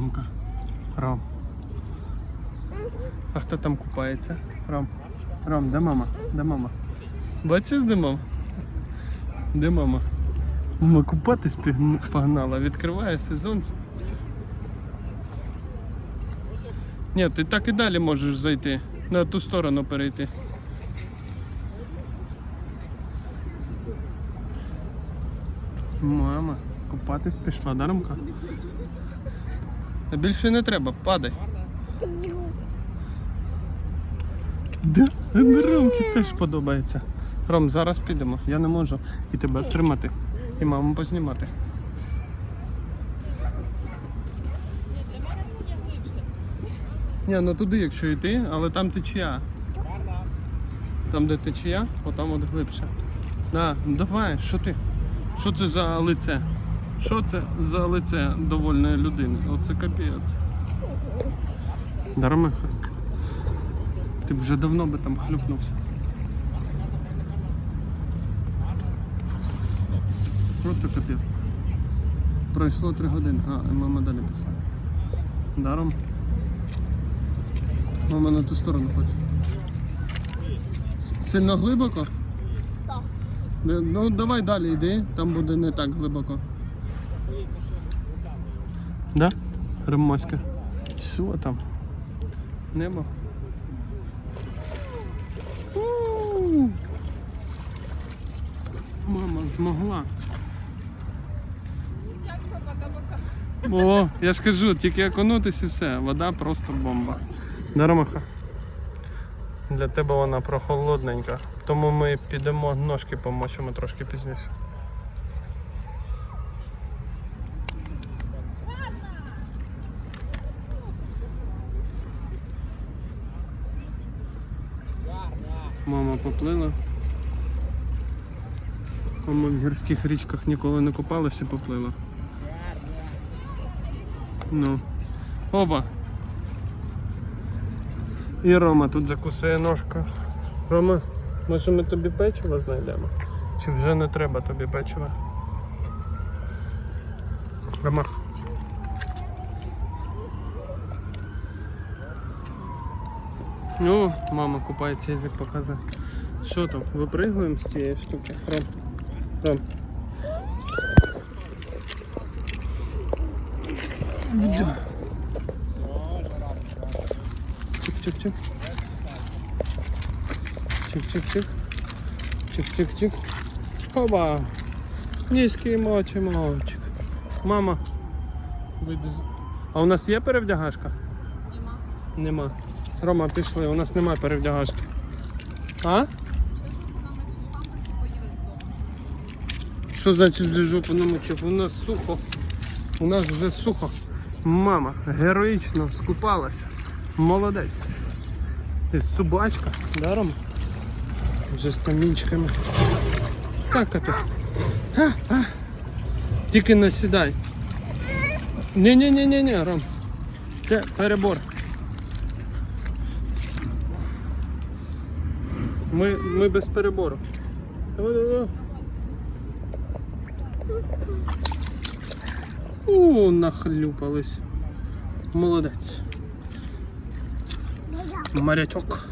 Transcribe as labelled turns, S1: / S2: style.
S1: Ромка. Ром. А хто там купається? Ром. Ром, де мама? Де мама? Бачиш, де мама? Де мама? Мама купатись погнала, відкриває сезон. Ні, ти так і далі можеш зайти. На ту сторону перейти. Мама, купатись пішла, да, Ромка? Більше не треба, падай. Да, Ромки теж подобається. Ром, зараз підемо. Я не можу і тебе втримати, і маму познімати. Ні, ну туди, якщо йти, але там течія. Там, де течія, отам от глибше. Да, давай, що ти? Що це за лице? Що це за лице довольної людини? Оце капець. Дарма. Ти б вже давно би там хлюпнувся. Просто капець. Пройшло три години. А, і мама далі пішла. Даром. Мама на ту сторону хоче. Сильно глибоко?
S2: Так.
S1: Ну давай далі йди, там буде не так глибоко. Да? Римоська. Що там? Небо. Мама змогла. О, я ж кажу, тільки окунутися і все, вода просто бомба. Да, Ромаха? Для тебе вона прохолодненька, тому ми підемо ножки помочимо трошки пізніше. Мама поплила. Мама в гірських річках ніколи не купалася, поплила. Ну. Оба. І Рома тут закусує ножку. Рома, може ми тобі печиво знайдемо? Чи вже не треба тобі печива? Рома. Ну, мама купається, язик показує. Що там? Випригуємо з цієї штуки? Ром. Ром. Чик-чик-чик. Чик-чик-чик. Чик-чик-чик. Оба. Низький мочі мочик. Мама. Вийди з- А у нас є перевдягашка?
S2: Нема.
S1: Нема. Рома, пішли, у нас немає перевдягашки. А? Що значить вже жопу намочив? У нас сухо. У нас вже сухо. Мама героїчно скупалася. Молодець. Ти собачка, да, Рома? Вже з камінчиками. Так, а. А. Тільки не сідай. Ні-ні-ні-ні, Ром. Це перебор. Ми, ми без перебору. У, нахлюпались. Молодець. Морячок.